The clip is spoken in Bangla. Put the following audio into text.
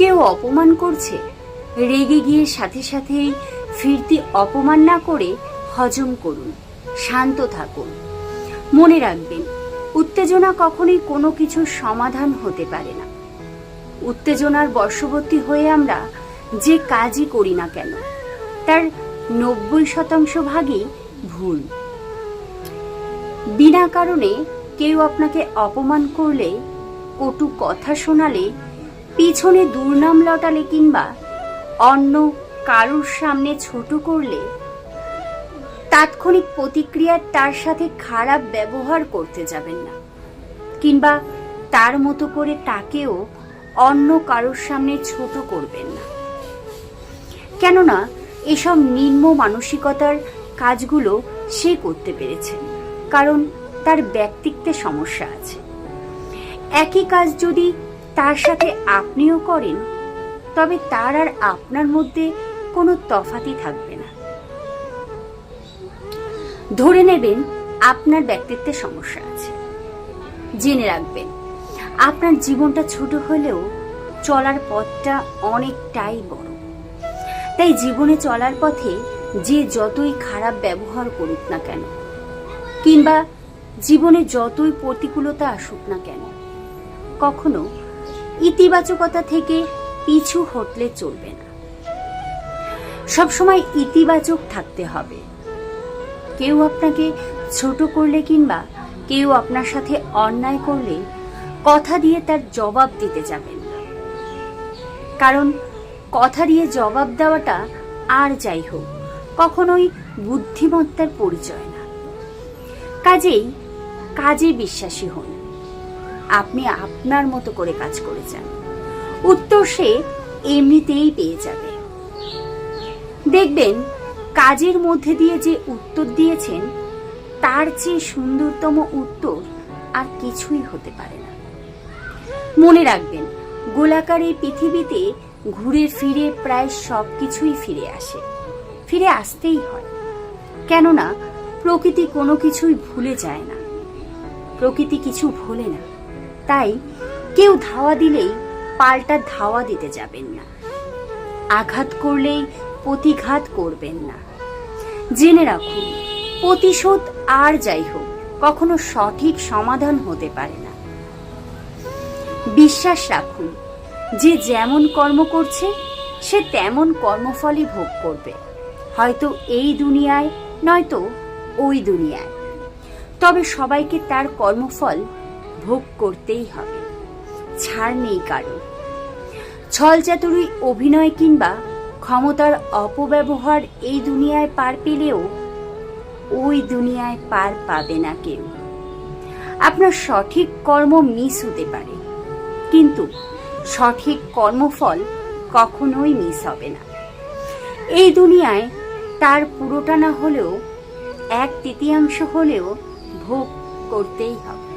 কেউ অপমান করছে। রেগে গিয়ে সাথে সাথেই ফিরতি অপমান না করে হজম করুন, শান্ত থাকুন। মনে রাখবেন, উত্তেজনা কখনোই কোনো কিছুর সমাধান হতে পারে না। উত্তেজনার বশবর্তী হয়ে আমরা যে কাজই করি না কেন, তার নব্বই শতাংশ ভাগই ভুল। বিনা কারণে কেউ আপনাকে অপমান করলে, কটু কথা শোনালে পিছনে দুর্নাম লটালে কিংবা অন্য কারুর সামনে ছোট করলে তাৎক্ষণিক প্রতিক্রিয়ার তার সাথে খারাপ ব্যবহার করতে যাবেন না। কিংবা তার মতো করে তাকেও অন্য কারোর সামনে ছোট করবেন না। কেননা এসব নিম্ন মানসিকতার কাজগুলো সে করতে পেরেছে, কারণ তার ব্যক্তিত্বে সমস্যা আছে। একই কাজ যদি তার সাথে আপনিও করেন, তবে তার আর আপনার মধ্যে কোনো তফাতই থাকবে না। ধরে নেবেন আপনার ব্যক্তিত্বে সমস্যা আছে। জেনে রাখবেন, আপনার জীবনটা ছোট হলেও চলার পথটা অনেকটাই বড়। তাই জীবনে চলার পথে যে যতই খারাপ ব্যবহার করুক না কেন, কিংবা জীবনে যতই প্রতিকূলতা আসুক না কেন, কখনো ইতিবাচকতা থেকে পিছু হটলে চলবে না। সবসময় ইতিবাচক থাকতে হবে। কেউ আপনাকে ছোট করলে কিংবা কেউ আপনার সাথে অন্যায় করলে কথা দিয়ে তার জবাব দিতে যাবেন না। কারণ কথা দিয়ে জবাব দেওয়াটা আর যাই হোক, কখনোই বুদ্ধিমত্তার পরিচয় না। কাজেই কাজে বিশ্বাসী হন। আপনি আপনার মতো করে কাজ করে যান উত্তর সে এমনিতেই পেয়ে যাবে। দেখবেন, কাজের মধ্যে দিয়ে যে উত্তর দিয়েছেন, তার চেয়ে সুন্দরতম উত্তর আর কিছুই হতে পারে না। মনে রাখবেন, গোলাকার এই পৃথিবীতে ঘুরে ফিরে প্রায় সব কিছুই ফিরে আসে। ফিরে আসতেই হয়। কেননা, প্রকৃতি কোনো কিছুই ভুলে যায় না। প্রকৃতি কিছু ভোলে না। তাই কেউ ধাওয়া দিলেই পাল্টা ধাওয়া দিতে যাবেন না। আঘাত করলেই প্রতিঘাত করবেন না। জেনে রাখুন, প্রতিশোধ আর যাই হোক, কখনো সঠিক সমাধান হতে পারে না। বিশ্বাস রাখুন, যে যেমন কর্ম করছে, সে তেমন কর্মফলই ভোগ করবে। হয়তো এই দুনিয়ায়, নয়তো ওই দুনিয়ায়। তবে সবাইকে তার কর্মফল ভোগ করতেই হবে। ছাড় নেই কারও। ছলচাতুরি অভিনয় কিংবা ক্ষমতার অপব্যবহার এই দুনিয়ায় পার পেলেও ওই দুনিয়ায় পার পাবে না কেউ। আপনার সঠিক কর্ম মিস হতে পারে, কিন্তু সঠিক কর্মফল কখনোই মিস হবে না। এই দুনিয়ায় তার পুরোটা না হলেও এক তৃতীয়াংশ হলেও ভোগ করতেই হবে।